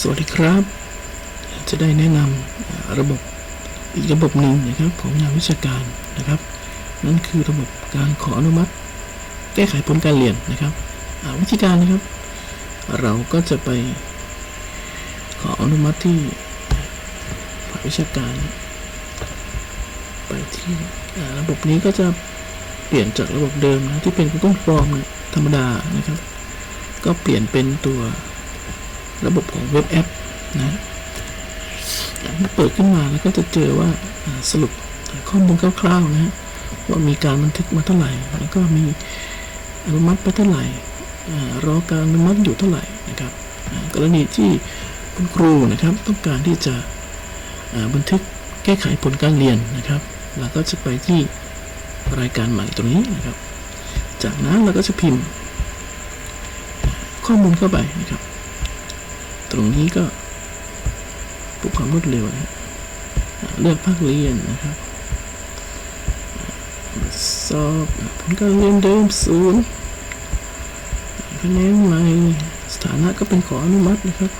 สวัสดีครับ จะได้แนะนำระบบอีกระบบหนึ่งนะครับของงานวิชาการนะครับ นั่นคือระบบการขออนุมัติ แก้ไขผลการเรียนนะครับวิธีการนะครับ เราก็จะไปขออนุมัติที่ฝ่ายวิชาการ ไปที่ระบบนี้ก็จะเปลี่ยนจากระบบเดิมนะที่เป็น Google Form ธรรมดานะครับ ก็เปลี่ยนเป็นตัว ระบบของเว็บแอปนะอย่างเปิดขึ้นมาแล้วก็จะเจอว่าสรุปข้อมูลคร่าวๆนะฮะว่ามีการบันทึกมาเท่าไหร่ แล้วก็มีอนุมัติไปเท่าไหร่รอการอนุมัติอยู่เท่าไหร่นะครับกรณีที่คุณครูนะครับต้องการที่จะบันทึกแก้ไขผลการเรียนนะครับเราก็จะไปที่รายการใหม่ตรงนี้นะครับ จากนั้นเราก็จะพิมพ์ข้อมูลเข้าไปนะครับ ตรงนี้ก็เพื่อความรวดเร็วนะฮะเลือกภาคเรียนนะครับสอบผลการเรียนเดิมศูนย์คะแนนใหม่สถานะก็เป็นขออนุมัตินะครับ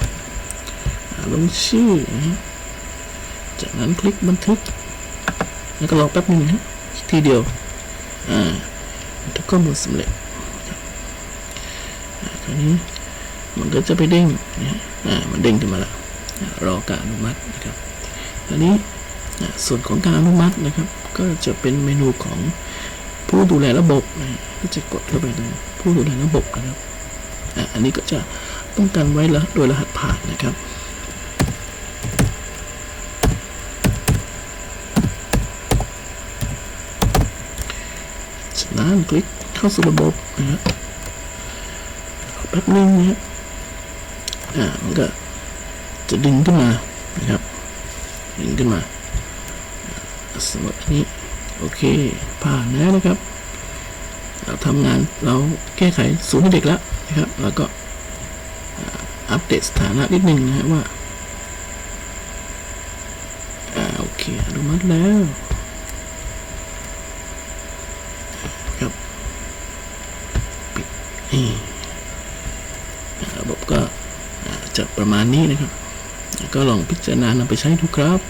ลงชื่อนะฮะจากนั้นคลิกบันทึก แล้วก็รอแป๊บหนึงนะฮะทีเดียวอ่าทึกข้อมูลสำเร็จคราวนี้ มันก็จะไปเด้งนะอ่ามันเด้งขึ้นมาล้วอ่ารอการอนุมัตินะครับคราวนี้อ่าส่วนของการอนุมัตินะครับ ก็จะเป็นเมนูของผู้ดูแลระบบนะก็จะกดเข้าไปตรงผู้ดูแลระบบนะครับอ่าอันนี้ก็จะป้องกันไว้ล้วโดยรหัสผ่านนะครับจากนั้นคลิกเข้าสู่ระบบนะครับแป๊บนึงนะครับ อ่ามันก็จะดึงขึ้นมานะครับ ดึงขึ้นมาสำหรับอันนี้โอเค ผ่านแล้วนะครับ เราทำงานเราแก้ไขศูนย์ให้เด็กแล้วนะครับ แล้วก็อัปเดตสถานะนิดนึงนะว่าอ่าโอเคอนุมัติแล้วครับปิดนี่ระบบก็ จะประมาณนี้นะครับ ก็ลองพิจารณานำไปใช้ดูครับ